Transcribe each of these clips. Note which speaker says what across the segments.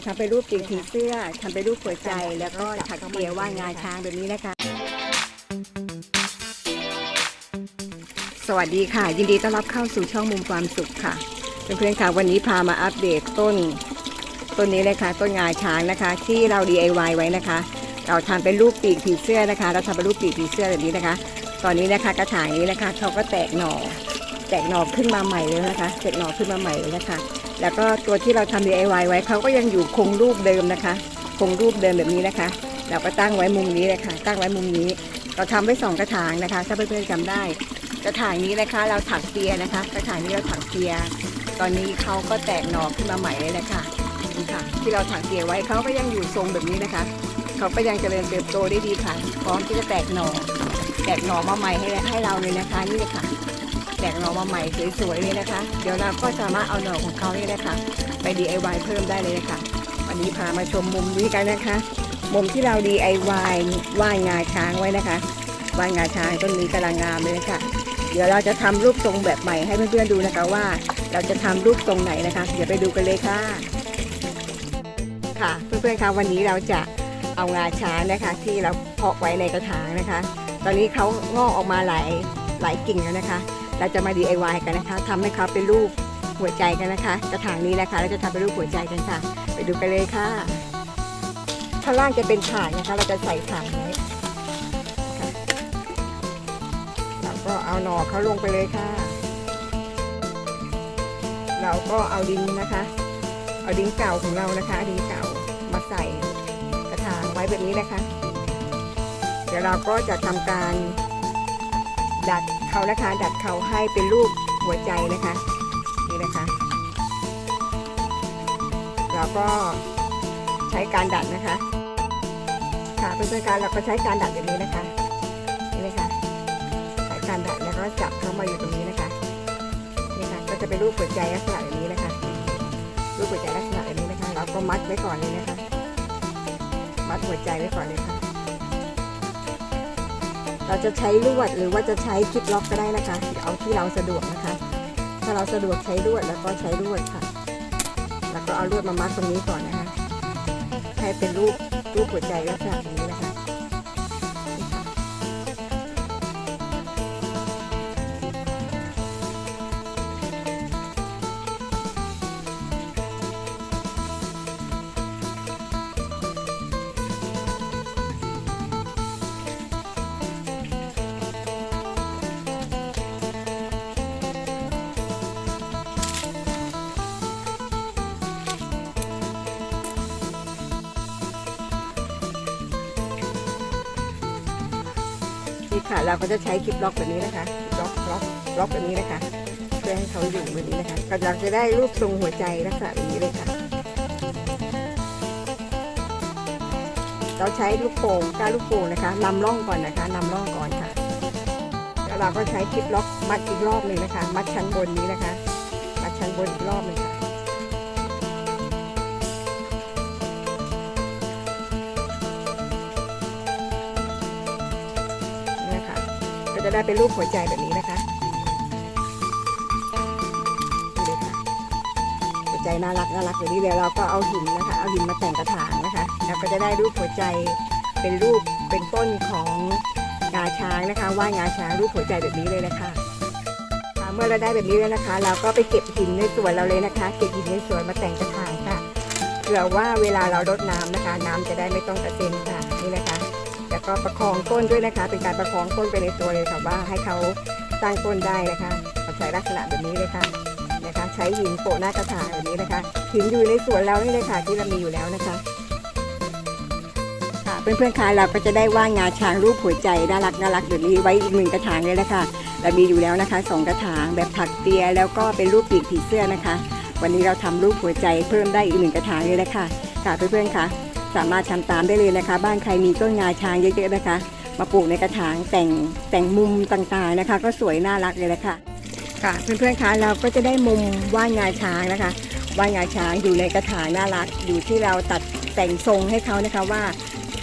Speaker 1: จะทำเป็นรูปปีกผีเสื้อทำเป็นรูปหัวใจแล้วก็ถักเปียว่างาช้างแบบนี้นะคะ สวัสดีค่ะ ยินดีต้อนรับเข้าสู่ช่องมุมความสุขค่ะเพื่อนๆค่ะวันนี้พามาอัปเดตต้นต้นนี้เลยค่ะต้นงาช้างนะคะ ที่เรา DIY ไว้นะคะ เราทำเป็นรูปปีกผีเสื้อนะคะ เราทำเป็นรูปปีกผีเสื้อแบบนี้นะคะ ตอนนี้นะคะกระถางนี้นะคะเขาก็แตกหน่อ แตกหน่อขึ้นมาใหม่เลยนะคะแตกหน่อขึ้นมาใหม่เลยนะคะ แล้วก็ตัวที่เราทำ DIY ไว้เขาก็ยังอยู่คงรูปเดิมนะคะ คงรูปเดิมแบบนี้นะคะ เราก็ตั้งไว้มุมนี้เลยค่ะ ตั้งไว้มุมนี้ เราทำไว้สองกระถางนะคะ ถ้าเพื่อนๆจำได้ กระถางนี้นะคะ เราถักเปียนะคะ กระถางนี้เราถักเปีย ตอนนี้เขาก็แตกหน่อขึ้นมาใหม่เลยนะคะนี่ค่ะ ที่เราถักเปียไว้เขาก็ยังอยู่ทรงแบบนี้นะคะเขาก็ยังเจริญเติบโตได้ดีค่ะ พร้อมที่จะแตกหน่อ แตกหน่อมาใหม่ให้ให้เราเลยนะคะ นี่เลยค่ะ แตกหน่อมาใหม่สวยๆเลยนะคะ เดี๋ยวเราก็สามารถเอาหน่อของเขาเนี่ยนะคะไป DIY เพิ่มได้เลยนะคะวันนี้พามาชมมุมนี้กันนะคะ มุมที่เรา DIY ว่านงาช้างไว้นะคะว่านงาช้างต้นนี้กำลังงามเลยนะคะเดี๋ยวเราจะทำรูปทรงแบบใหม่ให้เพื่อนๆดูนะคะว่า เราจะทำรูปทรงไหนนะคะ เดี๋ยวไปดูกันเลยค่ะ ค่ะ เพื่อนๆคะวันนี้เราจะเอางาช้างนะคะ ที่เราเพาะไว้ในกระถางนะคะ ตอนนี้เขางอกออกมาหลายหลายกิ่งแล้วนะคะ เราจะมา DIY กันนะคะทำให้เขาเป็นรูปหัวใจกันนะคะ กระถางนี้นะคะ เราจะทำเป็นรูปหัวใจกันค่ะ ไปดูกันเลยค่ะ ข้างล่างจะเป็นถ่านนะคะ เราจะใส่ถ่านไว้ค่ะเราก็เอาหน่อเขาลงไปเลยค่ะ เราก็เอาดินนะคะ เอาดินเก่าของเรานะคะ ดินเก่ามาใส่กระถางไว้แบบนี้นะคะ เดี๋ยวเราก็จะทำการดัด เขานะคะ ดัดเขาให้เป็นรูปหัวใจนะคะนี่นะคะเราก็ใช้การดัดนะคะ ค่ะเพื่อนๆการเราก็ใช้การดัดแบบนี้นะคะนี่เลยค่ะใช้การดัดแล้วก็จับเข้ามาอยู่ตรงนี้นะคะนี่ค่ะก็จะเป็นรูปหัวใจลักษณะแบบนี้นะคะ รูปหัวใจลักษณะแบบนี้นะคะ เราก็มัดไว้ก่อนเลยนะคะ มัดหัวใจไว้ก่อนเลยค่ะ เราจะใช้ลวดหรือว่าจะใช้คลิปล็อกก็ได้นะคะเอาที่เราสะดวกนะคะ ถ้าเราสะดวกใช้ลวดแล้วก็ใช้ลวดค่ะ แล้วก็เอาลวดมามัดตรงนี้ก่อนนะคะ ให้เป็นรูปรูปหัวใจลักษณะแบบนี้นะคะ ค่ะ เราก็จะใช้คลิปล็อกแบบนี้นะคะล็อกล็อกล็อกแบบนี้นะคะ เพื่อให้เขาอยู่แบบนี้นะคะก็เราจะได้รูปทรงหัวใจลักษณะแบบนี้เลยค่ะ เราใช้ลูกโป่งก้านลูกโป่งนะคะนำร่องก่อนนะคะนำร่องก่อนค่ะแล้วเราก็ใช้คลิปล็อกมัดอีกรอบหนึ่งนะคะ มัดชั้นบนนี้นะคะ มัดชั้นบนอีกรอบหนึ่งค่ะ ก็จะได้เป็นรูปหัวใจแบบนี้นะคะนี่เลยค่ะหัวใจน่ารักน่ารักอย่างนี้เดี๋ยวเราก็เอาหินนะคะ เอาหินมาแต่งกระถางนะคะแล้วก็จะได้รูปหัวใจเป็นรูปเป็นต้นของงาช้างนะคะว่ายงาช้างรูปหัวใจแบบนี้เลยนะคะค่ะเมื่อเราได้แบบนี้แล้วนะคะ เราก็ไปเก็บหินในสวนเราเลยนะคะ เก็บหินในสวนมาแต่งกระถางค่ะเผื่อว่าเวลาเรารดน้ำนะคะ น้ำจะได้ไม่ต้องกระเซ็นค่ะนี่นะคะ ก็ประคองต้นด้วยนะคะ เป็นการประคองต้นไปในตัวเลยค่ะว่าให้เขาตั้งต้นได้นะคะเราใช้ลักษณะแบบนี้เลยค่ะนะคะ ใช้หินโปะหน้ากระถางแบบนี้นะคะหินอยู่ในสวนเรานี่เลยค่ะที่เรามีอยู่แล้วนะคะค่ะเพื่อนๆคะเราก็จะได้ว่างงาช้างรูปหัวใจน่ารักน่ารักแบบนี้ไว้อีกหนึ่งกระถางเลยนะคะเรามีอยู่แล้วนะคะสองกระถางแบบถักเปียแล้วก็เป็นรูปปีกผีเสื้อนะคะ วันนี้เราทำรูปหัวใจเพิ่มได้อีกหนึ่งกระถางเลยนะคะค่ะเพื่อนๆคะ สามารถทำตามได้เลยนะคะ บ้านใครมีต้นงาช้างเยอะๆนะคะ มาปลูกในกระถางแต่งแต่งมุมต่างๆนะคะ ก็สวยน่ารักเลยแหละค่ะค่ะเพื่อนๆคะเราก็จะได้มุมว่านงาช้างนะคะว่านงาช้างอยู่ในกระถางน่ารัก อยู่ที่เราตัดแต่งทรงให้เขานะคะว่า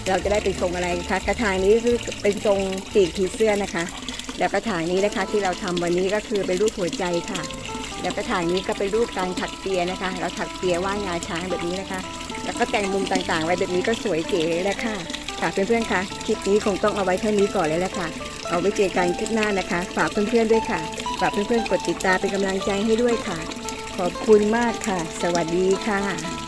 Speaker 1: เราจะได้เป็นทรงอะไรคะกระถางนี้คือเป็นทรงปีกผีเสื้อนะคะ แล้วกระถางนี้นะคะที่เราทำวันนี้ก็คือเป็นรูปหัวใจค่ะ แล้วกระถางนี้ก็เป็นรูปการถักเปียนะคะ เราถักเปียว่านงาช้างแบบนี้นะคะ แล้วก็แต่งมุมต่างๆไว้แบบนี้ก็สวยเก๋เลยละค่ะ ค่ะเพื่อนๆคะคลิปนี้คงต้องเอาไว้เท่านี้ก่อนเลยแหละค่ะ เอาไว้เจอกันคลิปหน้านะคะ ฝากเพื่อนๆด้วยค่ะ ฝากเพื่อนๆกดติดตามเป็นกำลังใจให้ด้วยค่ะ ขอบคุณมากค่ะ สวัสดีค่ะ